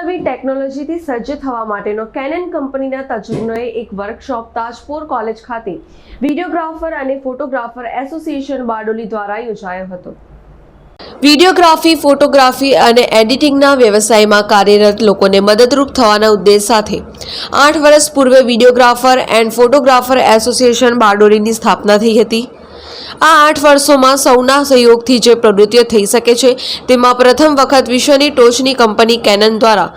ટેકનોલોજીથી સજ્જ થવા માટેનો કેનન કંપનીના તજજ્ઞોએ એક વર્કશોપ તાજપુર કોલેજ ખાતે વિડીયોગ્રાફર અને ફોટોગ્રાફર એસોસિએશન બારડોલી દ્વારા યોજાયો હતો. વિડીયોગ્રાફી ફોટોગ્રાફી અને એડિટિંગના વ્યવસાયમાં કાર્યરત લોકોને મદદરૂપ થવાના ઉદ્દેશ સાથે આઠ વર્ષ પૂર્વે વિડીયોગ્રાફર એન્ડ ફોટોગ્રાફર એસોસિએશન બારડોલીની સ્થાપના થઈ હતી. આ આઠ વર્ષોમાં સૌના સહયોગથી જે પ્રવૃત્તિઓ થઈ શકે છે, તેમાં પ્રથમ વખત વિશ્વની ટોચની કંપની કેનન દ્વારા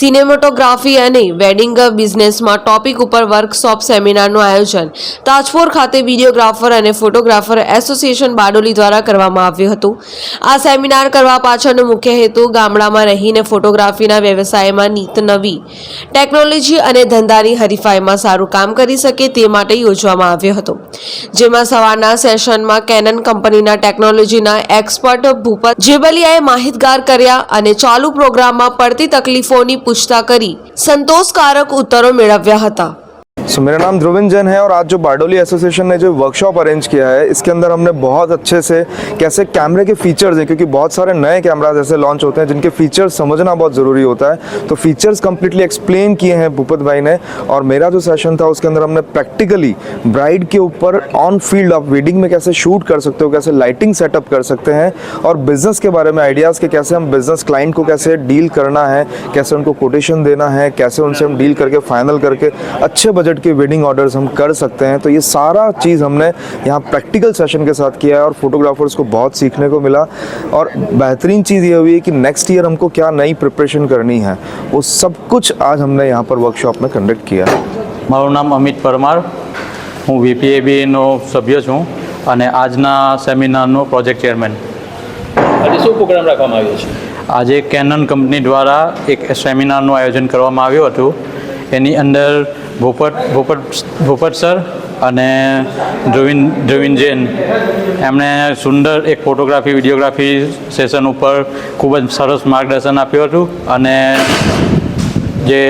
સિનેમેટોગ્રાફી અને વેડિંગ બિઝનેસમાં ટોપિક ઉપર વર્કશોપ સેમિનારનું આયોજન. તાજપુર ખાતે વિડીયોગ્રાફર અને ફોટોગ્રાફર એસોસિએશન બારડોલી દ્વારા કરવામાં આવ્યું હતું. આ સેમિનાર કરવા પાછળનો મુખ્ય હેતુ ગામડામાં રહીને ફોટોગ્રાફીના વ્યવસાયમાં નીત નવી ટેકનોલોજી અને ધંધાની હરીફાઈમાં સારું કામ કરી શકે તે માટે યોજવામાં આવ્યો હતો. જેમાં સવારના સેશનમાં કેનન કંપનીના ટેકનોલોજીના એક્સપર્ટ ભૂપત જેબલિયાએ માહિતગાર કર્યા અને ચાલુ પ્રોગ્રામમાં પડતી તકલીફોની પૂછતા કરી સંતોષકારક ઉત્તરો મેળવ્યા હતા. सो मेरा नाम ध्रुविन जैन है और आज जो बारडोली एसोसिएशन ने जो वर्कशॉप अरेंज किया है, इसके अंदर हमने बहुत अच्छे से कैसे कैमरे के फीचर्स हैं, क्योंकि बहुत सारे नए कैमराज ऐसे लॉन्च होते हैं जिनके फीचर्स समझना बहुत ज़रूरी होता है। तो फीचर्स कंप्लीटली एक्सप्लेन किए हैं भूपत भाई ने, और मेरा जो सेशन था, उसके अंदर हमने प्रैक्टिकली ब्राइड के ऊपर ऑन फ़ील्ड आप वेडिंग में कैसे शूट कर सकते हो, कैसे लाइटिंग सेटअप कर सकते हैं, और बिज़नेस के बारे में आइडियाज़ के कैसे हम बिज़नेस क्लाइंट को कैसे डील करना है, कैसे उनको कोटेशन देना है, कैसे उनसे हम डील करके फाइनल करके अच्छे बजट के वेडिंग ऑर्डर्स हम कर सकते हैं तो ये सारा चीज़ हमने यहाँ प्रैक्टिकल सेशन के साथ किया है और फोटोग्राफर्स को बहुत सीखने को मिला और बेहतरीन चीज़ ये हुई है कि नेक्स्ट ईयर हमको क्या नई प्रिपरेशन करनी है वो सब कुछ आज हमने यहाँ पर वर्कशॉप में कंडक्ट किया है મારું નામ અમિત પરમાર હું વીપીએબીનો સભ્ય છું અને આજના સેમિનારનો પ્રોજેક્ટ ચેરમેન આજે શું પ્રોગ્રામ રાખવામાં આવ્યો છે આજે કેનન કંપની દ્વારા એક સેમિનારનું આયોજન કરવામાં આવ્યું હતું એની અંદર ભૂપત ભોપટ ભોપટ સર અને ધ્રુવિન ધ્રુવિન જૈન. એમણે સુંદર એક ફોટોગ્રાફી, વિડીયોગ્રાફી સેશન ઉપર ખૂબ જ સરસ માર્ગદર્શન આપ્યું હતું અને જે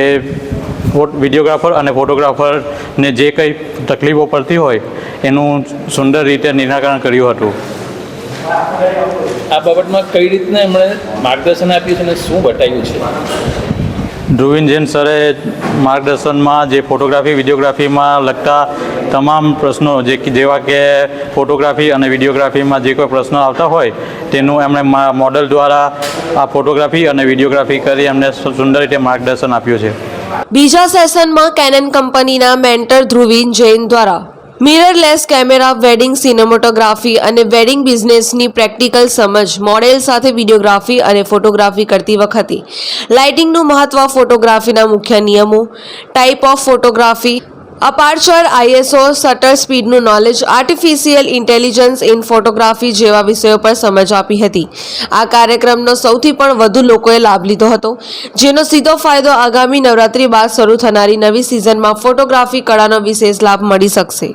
વિડીયોગ્રાફર અને ફોટોગ્રાફરને જે કંઈ તકલીફો પડતી હોય એનું સુંદર રીતે નિરાકરણ કર્યું હતું. આ બાબતમાં કઈ રીતના એમણે માર્ગદર્શન આપ્યું છે અને શું બતાવ્યું છે? ધ્રુવિન જૈન સરે માર્ગદર્શનમાં જે ફોટોગ્રાફી, વિડીયોગ્રાફીમાં લગતા તમામ પ્રશ્નો જે જેવા કે ફોટોગ્રાફી અને વિડીયોગ્રાફીમાં જે કોઈ પ્રશ્નો આવતા હોય, તેનું એમણે મોડલ દ્વારા આ ફોટોગ્રાફી અને વિડીયોગ્રાફી કરી એમને સુંદર રીતે માર્ગદર્શન આપ્યું છે. બીજા સેશનમાં કેનન કંપનીના મેન્ટર ધ્રુવિન જૈન દ્વારા મિરરલેસ કેમેરા વેડિંગ સિનેમોટોગ્રાફી અને વેડિંગ બિઝનેસની પ્રેક્ટિકલ સમજ મોડેલ સાથે વિડીયોગ્રાફી અને ફોટોગ્રાફી કરતી વખતે. લાઇટિંગનું મહત્વ ફોટોગ્રાફીના મુખ્ય નિયમો. Type of photography aperture ISO shutter સ્પીડનું knowledge artificial intelligence in photography જેવા વિષયો પર સમજ આપી હતી. આ કાર્યક્રમનો સૌથી પણ વધુ લોકોએ લાભ લીધો હતો, જેનો સીધો ફાયદો આગામી નવરાત્રી બાદ શરૂ થનારી નવી સિઝનમાં ફોટોગ્રાફી કળાનો વિશેષ લાભ મળી શકશે.